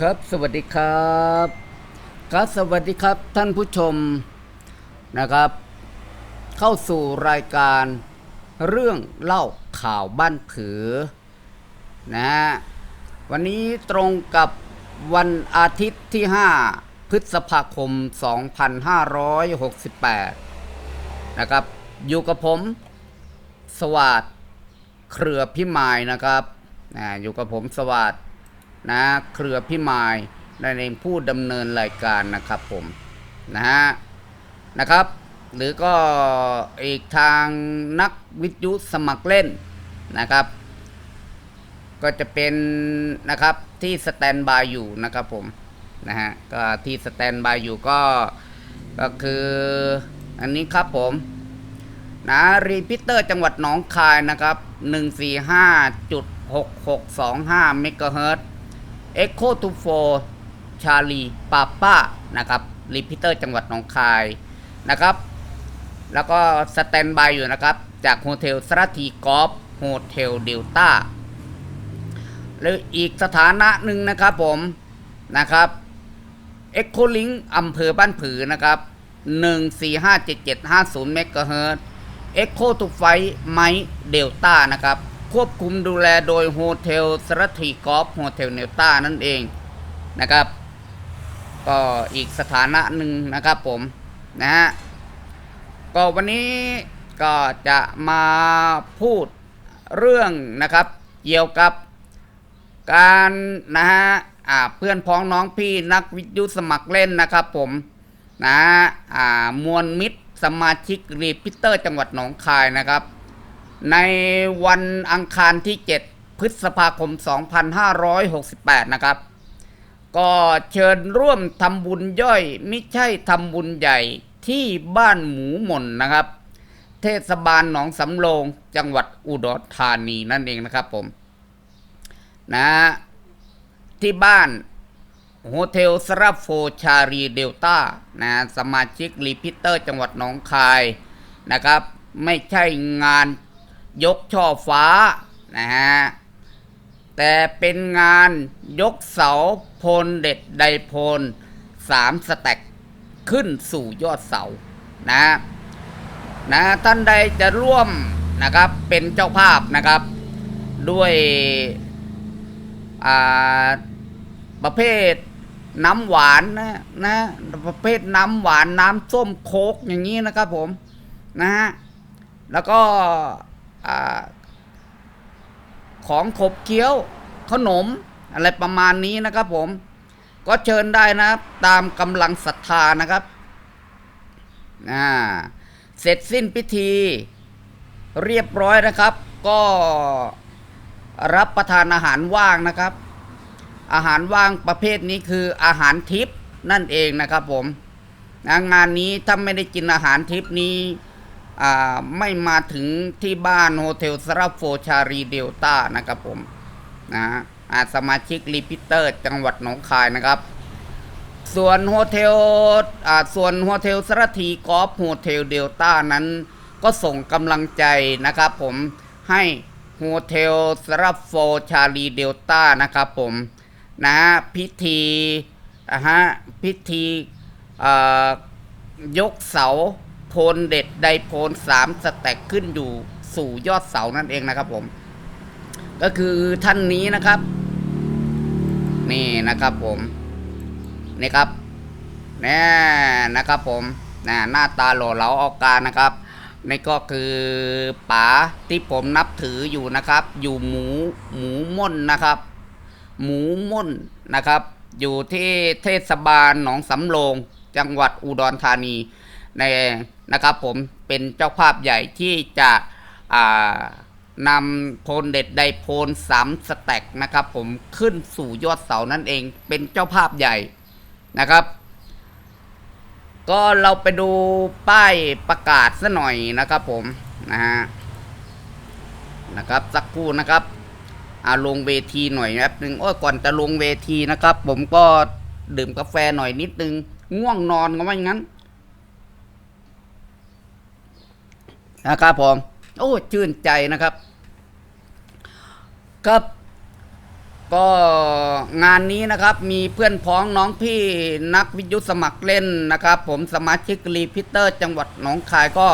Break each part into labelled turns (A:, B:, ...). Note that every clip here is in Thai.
A: ครับสวัสดีครับครับสวัสดีครับท่านผู้ชมนะครับ เข้าสู่รายการเรื่องเล่าข่าวบ้านผือนะฮะวันนี้ตรงกับวันอาทิตย์ที่ 5 พฤษภาคม 2568 นะครับ อยู่กับผม สวัสดเครือพิมายนะครับนะอยู่กับผมสวัสด นะเครือพิมายในเองผู้ดำเนินรายการนะครับผมนะฮะนะครับ หรือก็อีกทางนักวิทยุสมัครเล่นนะครับ ก็จะเป็นนะครับที่สแตนบายอยู่นะครับผมนะฮะก็ที่สแตนบายอยู่ก็ก็คืออันนี้ครับผมนะรีพิเตอร์จังหวัดหนองคายนะครับ 145.6625เมกะเฮิรตซ์ Echo to 4 Charlie Papa นะครับรีพิเตอร์จังหวัดหนองคายนะครับ แล้วก็สแตนบายอยู่นะครับ จากโฮเทลสระทีกอล์ฟโฮเทลเดลต้าหรืออีกสถานะหนึ่งนะครับผมนะครับเอ็กโคลิงอำเภอบ้านผือนะครับ 1457750เมกะเฮิรตซ์เอ็กโคทูไฟไมเดลต้านะครับ ควบคุมดูแลโดยโฮเทลสระทีกอล์ฟโฮเทลเนลต้านั่นเองนะครับ ก็อีกสถานะหนึ่งนะครับผม นะฮะ ก็วันนี้ก็จะมาพูดเรื่องนะครับ เกี่ยวกับการนะฮะเพื่อนพ้องน้องพี่นักวิทยุสมัครเล่นนะครับผม นะฮะมวลมิตรสมาชิกรีพิเตอร์จังหวัดหนองคายนะครับ ในวันอังคารที่ 7 พฤษภาคม 2568 นะครับ ก็เชิญร่วมทำบุญย่อยไม่ใช่ทำบุญใหญ่ที่บ้านหมูหม่นนะครับ เทศบาลหนองสำโรงจังหวัดอุดรธานีนั่นเองนะครับผม นะที่บ้านโฮเทลสรับโฟชารีเดลต้านะสมาชิกรีพิเตอร์จังหวัดหนองคายนะครับ ไม่ใช่งาน ยกช่อฟ้านะฮะแต่เป็นงานยกเสาพลเด็ดไดพลสามสแต็กขึ้นสู่ยอดเสานะนะท่านใดจะร่วมนะครับเป็นเจ้าภาพนะครับ ด้วยอาประเภทน้ำหวานนะนะประเภทน้ำหวานน้ำส้มโคกอย่างนี้นะครับผมนะฮะแล้วก็ อของขบเคี้ยวขนมอะไรประมาณนี้นะครับผม ก็เชิญได้นะตามกำลังศรัทธานะครับอ่าเสร็จสิ้นพิธี เรียบร้อยนะครับ ก็รับประทานอาหารว่างนะครับ อาหารว่างประเภทนี้คืออาหารทิพนั่นเองนะครับผมงานนี้ถ้าไม่ได้กินอาหารทิพนี้ ไม่มาถึงที่บ้านโฮเทลสราโฟชารีเดลต้านะครับผมนะอาสมาชิกรีพิเตอร์ จังหวัดหนองคายนะครับ ส่วนโฮเทลส่วนโฮเทลสระทีกอล์ฟโฮเทลเดลต้านั้น ก็ส่งกำลังใจนะครับผมให้โฮเทลสราโฟชารีเดลต้านะครับผมนะพิธีนะฮะพิธียกเสา โพลเด็ดไดโพลสามสแต็กขึ้นอยู่สู่ยอดเสานั่นเองนะครับผม ก็คือท่านนี้นะครับ นี่นะครับผม นี่ครับแน่นะครับผมนะหน้าตาหล่อเหลาออกการนะครับนี่ก็คือป๋าที่ผมนับถืออยู่นะครับ อยู่หมูหมูม่นนะครับ หมูม่นนะครับ อยู่ที่เทศบาลหนองสำโรงจังหวัดอุดรธานี ในนะครับผมเป็นเจ้าภาพใหญ่ที่จะนำโพลเด็ดไดโพลสามสแต็กนะครับผมขึ้นสู่ยอดเสานั่นเองเป็นเจ้าภาพใหญ่นะครับ ก็เราไปดูป้ายประกาศซะหน่อยนะครับผมนะฮะนะครับสักครู่นะครับอาลงเวทีหน่อยแป๊บนึงโอ้ยก่อนจะลงเวทีนะครับ ผมก็ดื่มกาแฟหน่อยนิดนึง ง่วงนอนก็ไม่งั้น นะครับผมโอ้ชื่นใจนะครับ ครับ ก็งานนี้นะครับ มีเพื่อนพ้องน้องพี่นักวิทยุสมัครเล่นนะครับ ผมสมาชิกรีพิเตอร์ จังหวัดหนองคายก็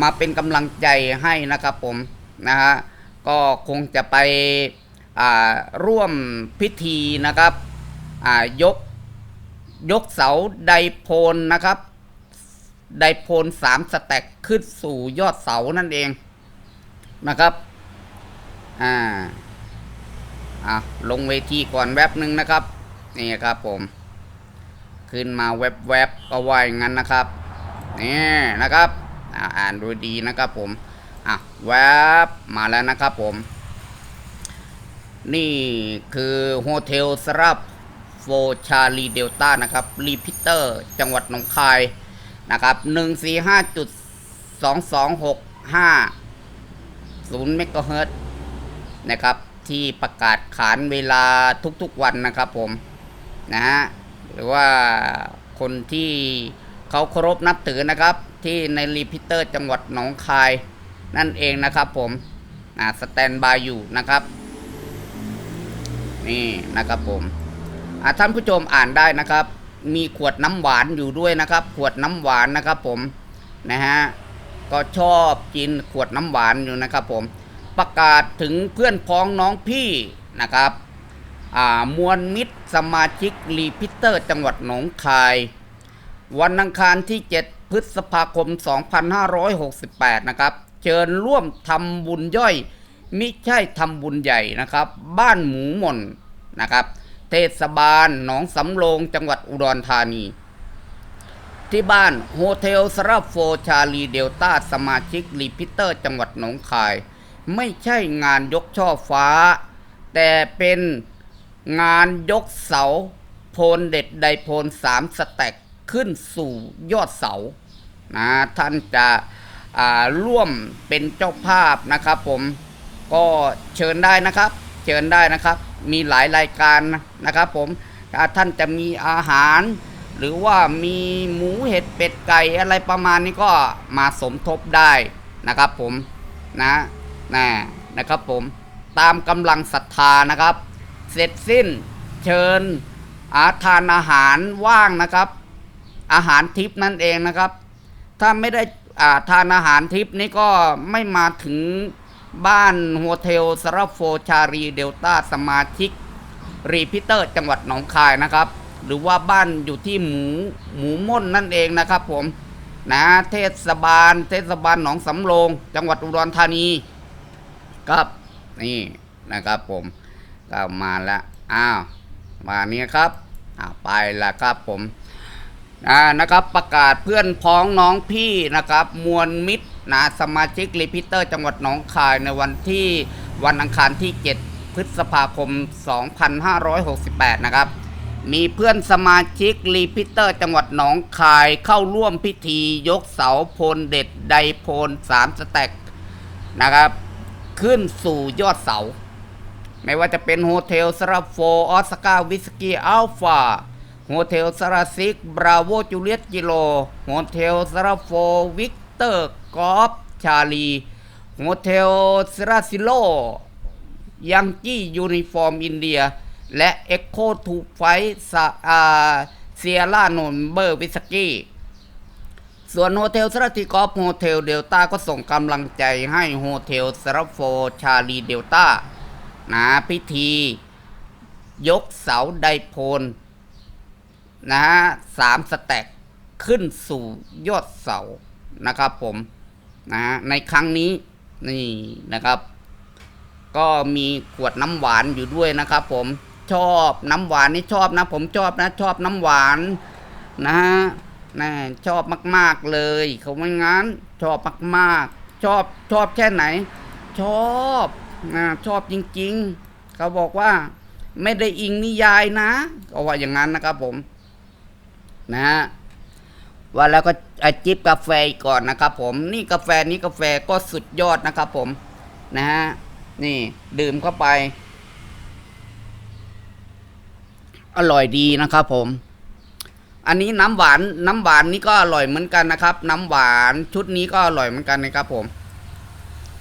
A: มาเป็นกำลังใจให้นะครับผมนะฮะก็คงจะไปร่วมพิธีนะครับยกยกเสาไดโพลนะครับ ไดโพลสามสแต็กขึ้นสู่ยอดเสานั่นเองนะครับ อ่า อะ ลงเวทีก่อนแวบหนึ่งนะครับ นี่ครับผม ขึ้นมาแวบๆบก็ว่าอย่างนั้นนะครับ นี่นะครับ อะอ่านดูดีนะครับผม อะ แวบมาแล้วนะครับผม นี่คือโฮเทลสรับโฟชาลีเดลต้านะครับ รีพิเตอร์ จังหวัดหนองคาย นะครับหนึ่งสี่ห้าจุดสองสองหกห้าศูนย์เมกะเฮิรตนะครับที่ประกาศขานเวลาทุกๆวันนะครับผมนะฮะหรือว่าคนที่เขาเคารพนับถือนะครับ ที่ในรีพิเตอร์จังหวัดหนองคายนั่นเองนะครับผมอ่าสแตนบายอยู่นะครับ นี่นะครับผมอ่าท่านผู้ชมอ่านได้นะครับ มีขวดน้ำหวานอยู่ด้วยนะครับ ขวดน้ำหวานนะครับผมนะฮะก็ชอบกินขวดน้ำหวานอยู่นะครับผมประกาศถึงเพื่อนพ้องน้องพี่นะครับอ่ามวลมิตรสมาชิกรีพิเตอร์จังหวัดหนองคาย วันอังคารที่ 7 พฤษภาคม 2568 นะครับ เชิญร่วมทำบุญย่อย มิใช่ทำบุญใหญ่นะครับ บ้านหมูหม่นนะครับ เทศบาลหนองสำโรงจังหวัดอุดรธานี ที่บ้านโฮเทลสราโฟชาลีเดลต้าสมาชิกรีพิเตอร์จังหวัดหนองคาย ไม่ใช่งานยกช่อฟ้า แต่เป็นงานยกเสาโพลเด็ดไดโพลสามสแต็กขึ้นสู่ยอดเสานะท่านจะร่วมเป็นเจ้าภาพนะครับผมก็เชิญได้นะครับ เชิญได้นะครับ มีหลายรายการนะครับผมถ้าท่านจะมีอาหาร หรือว่ามีหมูเห็ดเป็ดไก่อะไรประมาณนี้ก็มาสมทบได้นะครับผมนะนะนะครับผมตามกำลังศรัทธานะครับ เสร็จสิ้นเชิญอาทานอาหารว่างนะครับ อาหารทิพนั่นเองนะครับ ถ้าไม่ได้อาทานอาหารทิพนี่ก็ไม่มาถึง บ้านโฮเทลสราโฟชารีเดลต้าสมาชิก รีพิเตอร์จังหวัดหนองคายนะครับ หรือว่าบ้านอยู่ที่หมูหมูม่นนั่นเองนะครับผมนะเทศบาล เทศบาลหนองสำโรงจังหวัดอุดรธานีครับนี่นะครับผมก็มาแล้วอ้าวมาเนี้ครับอ่าไปแล้วครับผมอ่านะครับประกาศเพื่อนพ้องน้องพี่นะครับ มวลมิตร นะสมาชิกรีพิเตอร์จังหวัดหนองคายในวันที่วันอังคารที่ 7 พฤษภาคม 2568 นะครับ มีเพื่อนสมาชิกรีพิเตอร์จังหวัดหนองคายเข้าร่วมพิธียกเสาโพลเด็ดไดโพลสามสแต็กนะครับ ขึ้นสู่ยอดเสา ไม่ว่าจะเป็นโฮเทลสราโฟออสกาวิสกี้อัลฟาโฮเทลสราซิกบราโวจูเลียตกิโลโฮเทลสราโฟวิกเตอร์ กอฟชาลีโฮเทลสราซิโล ยังกี้ยูนิฟอร์มอินเดีย และเอ็กโคทูไฟสเซียร่าโนนเบอร์วิสกี้ ส่วนโฮเทลสระติกอฟโฮเทลเดลต้าก็ส่งกำลังใจให้โฮเทลสระโฟชาลีเดลต้านะพิธี ยกเสาไดโพลนะฮะสามสแต็กขึ้นสู่ยอดเสานะครับผม นะฮะในครั้งนี้นี่นะครับ ก็มีขวดน้ำหวานอยู่ด้วยนะครับ ผมชอบน้ำหวานนี่ชอบนะ ผมชอบนะชอบน้ำหวานนะฮะนะชอบมาก ๆเลยเขาไม่งั้นชอบมากๆ ชอบชอบแค่ไหน ชอบนะชอบจริง ๆ เขาบอกว่าไม่ได้อิงนิยายนะก็ว่าอย่างนั้นนะครับผม นะฮะ ว่าแล้วก็จิบกาแฟกก่อนนะครับผมนี่กาแฟนี้กาแฟก็สุดยอดนะครับผมนะฮะนี่ดื่มเข้าไป อร่อยดีนะครับผม อันนี้น้ำหวานน้ำหวานนี่ก็อร่อยเหมือนกันนะครับ น้ำหวานชุดนี้ก็อร่อยเหมือนกันนะครับผม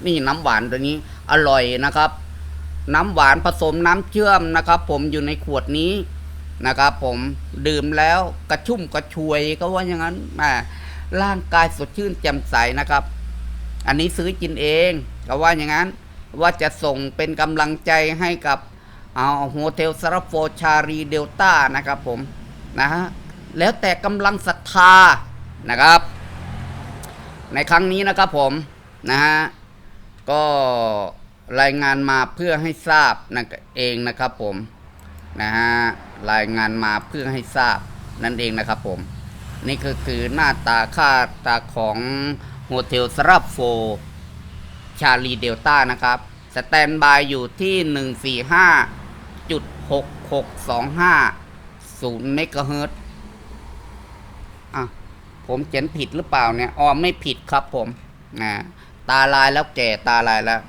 A: นี่น้ำหวานตัวนี้อร่อยนะครับ น้ำหวานผสมน้ำเชื่อมนะครับ ผมอยู่ในขวดนี้ นะครับผมดื่มแล้วกระชุ่มกระชวยก็ว่าอย่างนั้นแหมร่างกายสดชื่นแจ่มใสนะครับ อันนี้ซื้อกินเองก็ว่าอย่างนั้นว่าจะส่งเป็นกำลังใจให้กับเอาโฮเทลสารโฟชารีเดลต้านะครับผมนะฮะแล้วแต่กำลังศรัทธานะครับ ในครั้งนี้นะครับผมนะฮะก็รายงานมาเพื่อให้ทราบนั่นเองนะครับผมนะฮะ รายงานมาเพื่อให้ทราบนั่นเองนะครับผม นี่ก็คือหน้าตาค่าตาของโฮเทลสรับโฟชาลีเดลต้านะครับ สแตนบายอยู่ที่ 145.6625 0เมกะเฮิรตซ์อะ ผมเขียนผิดหรือเปล่าเนี่ยอ๋อไม่ผิดครับผมนะตาลายแล้วแก่ตาลายแล้ว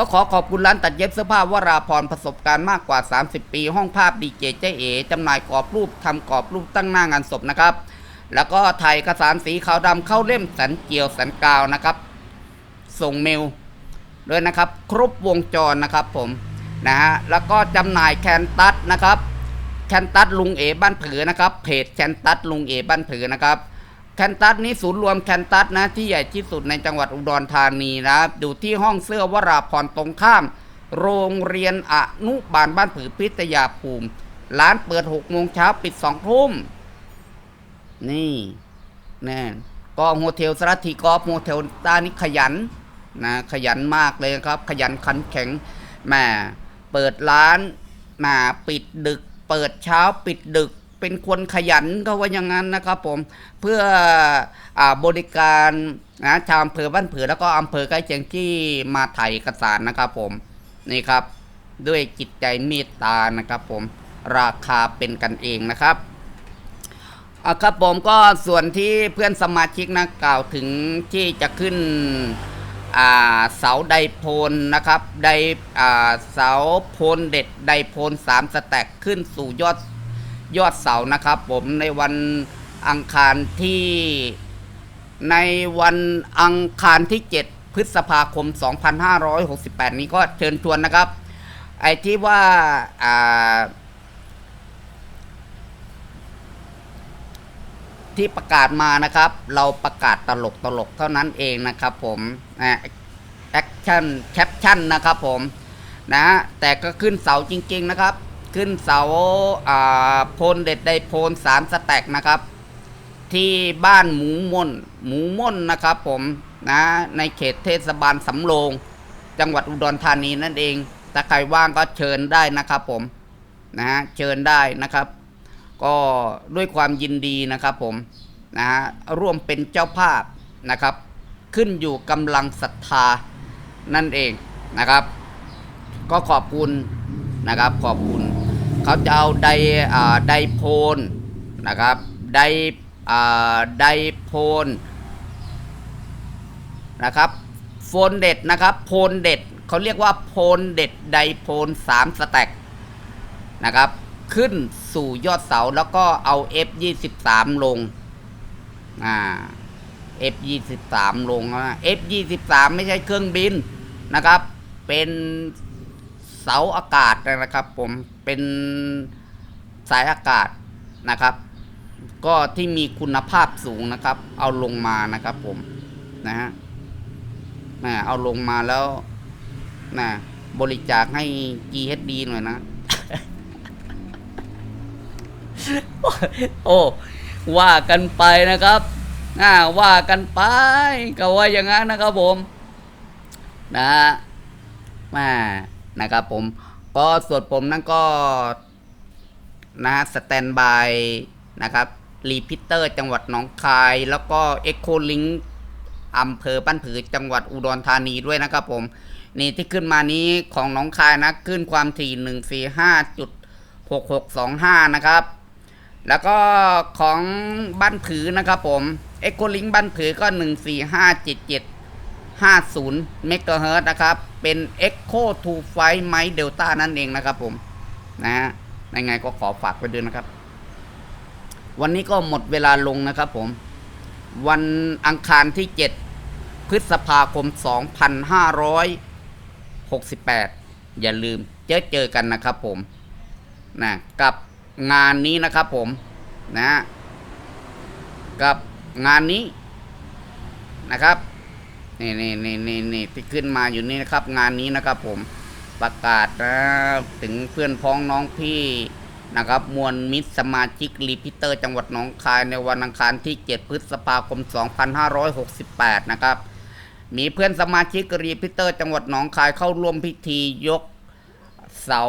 A: ก็ขอขอบคุณร้านตัดเย็บเสื้อผ้าวราพรประสบการณ์มากกว่า 30 ปี ห้องภาพดีเจเจ๊เอ๋จำหน่ายกรอบรูปทำกรอบรูปตั้งหน้างานศพนะครับ แล้วก็ถ่ายเอกสารสีขาวดำเข้าเล่มสันเจียวสันกาวนะครับ ส่งเมลด้วยนะครับ ครบวงจรนะครับผมนะฮะแล้วก็จำหน่ายแคนตัสนะครับแคนตัสลุงเอบ้านผือนะครับเพจแคนตัสลุงเอบ้านผือนะครับ แคนตัสนี้ศูนย์รวมแคนตัสนะที่ใหญ่ที่สุดในจังหวัดอุดรธานีนะครับอยู่ที่ห้องเสื้อวราพรตรงข้าม โรงเรียนอนุบาลบ้านผือพิทยาภูมิ ร้านเปิด6โมงเช้าปิด2ทุ่ม นี่แน่ก็โฮเทลสรัตทีกอล์ฟโฮเทลต้านี่ขยันนะขยันมากเลยครับ ขยันขันแข็งแหม่เปิดร้านมาปิดดึก เปิดเช้าปิดดึก เป็นคนขยันก็ว่าอย่างนั้นนะครับผมเพื่ออบริการนะชาวอำเภอบ้านผือแล้วก็อำเภอใกล้เคียงที่มาถ่ายเอกสารนะครับผมนี่ครับ ด้วยจิตใจเมตตานะครับผมราคาเป็นกันเองนะครับอะครับผมก็ส่วนที่เพื่อนสมาชิกนะกล่าวถึงที่จะขึ้นเสาไดโพลนะครับไดเสาโพลเด็ดไดโพลสามสแต็กขึ้นสู่ยอด ยอดเสานะครับผมในวันอังคารที่ในวันอังคารที่ 7 พฤษภาคม 2568 นี้ก็เชิญชวนนะครับ ไอ้ที่ว่าอ่าที่ประกาศมานะครับ เราประกาศตลกตลกเท่านั้นเองนะครับผมแอคชั่นแคปชั่นนะครับผมนะแต่ก็ขึ้นเสาจริง ๆ นะครับ ขึ้นเสาอ่าโพลเด็ดไดโพลสามสแต็กนะครับ ที่บ้านหมูม่นหมูม่นนะครับผมนะในเขตเทศบาลสำโรง จังหวัดอุดรธานีนั่นเองถ้าใครว่างก็เชิญได้นะครับผมนะฮะเชิญได้นะครับ ก็ด้วยความยินดีนะครับผมนะฮะร่วมเป็นเจ้าภาพนะครับ ขึ้นอยู่กำลังศรัทธานั่นเองนะครับ ก็ขอบคุณนะครับขอบคุณ เขาจะเอาไดาไดโพลนะครับไดไดโพลนะครับโฟนเด็ดนะครับโพลเด็ดเขาเรียกว่าโพลเด็ดไดโพลสามสแต็กนะครับขึ้นสู่ยอดเสาแล้วก็เอา F23 ลงอ่า F23 ลงนะ F23 ไม่ใช่เครื่องบินนะครับ เป็น เสาอากาศนะครับ ผมเป็นสายอากาศนะครับ ก็ที่มีคุณภาพสูงนะครับ เอาลงมานะครับ ผมนะฮะนะเอาลงมาแล้วนะบริจาคให้ GHD หน่อยนะ โอ้ว่ากันไปนะครับอ่าว่ากันไป ก็ว่าอย่างนั้นนะครับผม นะฮะแม่ นะครับผมก็ส่วนผมนั่นก็นะฮะสแตนบายนะครับรีพิเตอร์จังหวัดหนองคาย แล้วก็เอ็กโคลิงอำเภอบ้านผือจังหวัดอุดรธานีด้วยนะครับผม นี่ที่ขึ้นมานี้ของหนองคายนะขึ้นความถี่หนึ่งสี่ห้าจุดหกหกสองห้านะครับ แล้วก็ของบ้านผือนะครับผมเอ็กโคลิงบ้านผือก็หนึ่งสี่ห้าเจ็ดเมกะเฮิรตนะครับ เป็น Echo to Flight ไม Delta นั่นเองนะครับผม นะฮะยังไงก็ขอฝากไปด้วยนะครับ วันนี้ก็หมดเวลาลงนะครับผม วันอังคารที่ 7 พฤษภาคม 2568 อย่าลืมเจอเจอกันนะครับผมนะกับงานนี้นะครับผมนะกับงานนี้นะครับ นี่นี่นี่นี่นี่ที่ขึ้นมาอยู่นี่นะครับ งานนี้นะครับ ผมประกาศนะถึงเพื่อนพ้องน้องพี่นะครับ มวลมิตรสมาชิกรีพิเตอร์ จังหวัดหนองคายในวันอังคารที่ 7 พฤษภาคม 2568 นะครับ มีเพื่อนสมาชิกรีพิเตอร์ จังหวัดหนองคายเข้าร่วมพิธียกเสา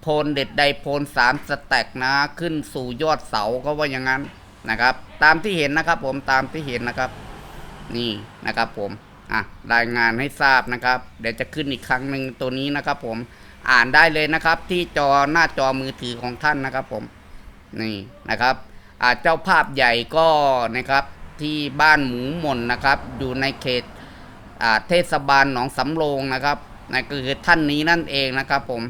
A: โพนเด็ดไดโพนสามสแต็กนะ ขึ้นสู่ยอดเสาก็ว่าอย่างนั้นนะครับ ตามที่เห็นนะครับผมตามที่เห็นนะครับ นี่นะครับผม อะรายงานให้ทราบนะครับ เดี๋ยวจะขึ้นอีกครั้งหนึ่งตัวนี้นะครับ ผมอ่านได้เลยนะครับ ที่จอหน้าจอมือถือของท่านนะครับ ผมนี่นะครับอ่าเจ้าภาพใหญ่ก็นะครับที่บ้านหมูหม่นนะครับ อยู่ในเขตอ่าเทศบาลหนองสำโรงนะครับนั่นก็คือท่านนี้นั่นเองนะครับผม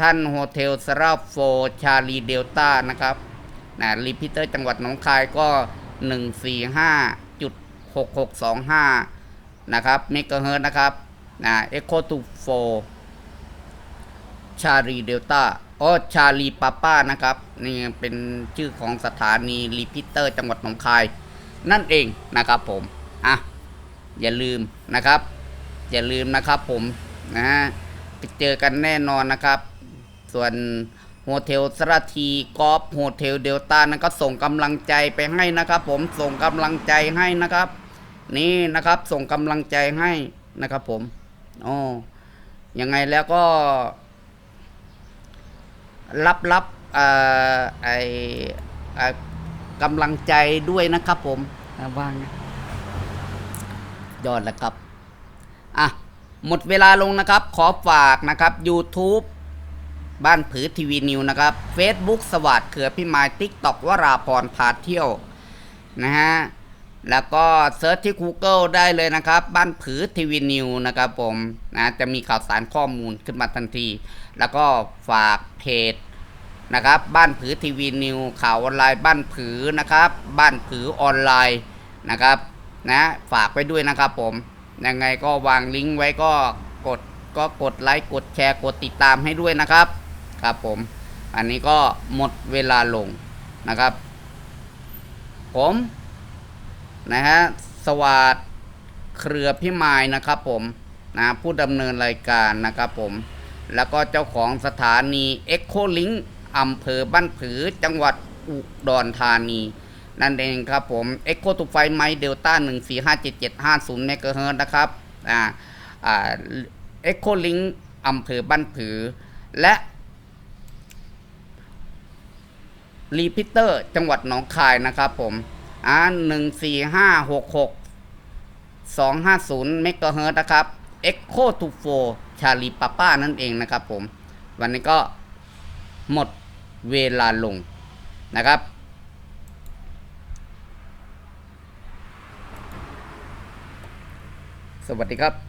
A: ท่านโฮเทลสราฟโฟชาลีเดลต้านะครับนะรีพิเตอร์จังหวัดหนองคายก็ 145.6625 นะครับเมกะเฮิร์ตนะครับนะเอ็กโคตูโฟชาลีเดลต้าอ๋อชาลีปาป้านะครับ นี่เป็นชื่อของสถานีรีพิเตอร์จังหวัดหนองคาย นั่นเองนะครับผม อะ อย่าลืมนะครับ อย่าลืมนะครับผม นะฮะไปเจอกันแน่นอนนะครับ ส่วนโฮเทลสระทีกอล์ฟโฮเทลเดลต้านั้นก็ส่งกำลังใจไปให้นะครับผมส่งกำลังใจให้นะครับ นี่นะครับส่งกำลังใจให้นะครับผมอ๋อยังไงแล้วก็ รับรับเอ่อไอเอ่อกำลังใจด้วยนะครับผมอะว่างนะยอดแล้วครับ อะ หมดเวลาลงนะครับ ขอฝากนะครับ YouTube บ้านผือทีวีนิวนะครับ Facebook สวัสดเขือพี่ไม้ทิกตอกวราพรพาเที่ยว นะฮะ แล้วก็เซิร์ชที่ Google ได้เลยนะครับ บ้านผือทีวีนิวนะครับผมนะจะมีข่าวสารข้อมูลขึ้นมาทันที แล้วก็ฝากเพจนะครับ บ้านผือทีวีนิวข่าวออนไลน์บ้านผือนะครับ บ้านผือออนไลน์นะครับนะฝากไว้ด้วยนะครับผมยังไงก็วางลิงก์ไว้ก็กดก็กดไลค์กดแชร์กดติดตามให้ด้วยนะครับครับผม อันนี้ก็หมดเวลาลงนะครับ ผม นะฮะสวัสดเครือพิมายนะครับผมนะผู้ดำเนินรายการนะครับผม แล้วก็เจ้าของสถานี Echo Link อำเภอบ้านผือจังหวัดอุดรธานี นั่นเองครับผม Echo to ไฟไมเดลต้า1457750เมกะเฮิรตซ์นะครับอ่าอ่า Echo Link อำเภอบ้านผือ และรีพิเตอร์จังหวัดหนองคายนะครับผม อ่าหกหกสองห้าศูนย์เมกะเฮิร์ตนะครับเอ็กโคทูโฟชาลีปาป้านั่นเองนะครับผม วันนี้ก็หมดเวลาลงนะครับ สวัสดีครับ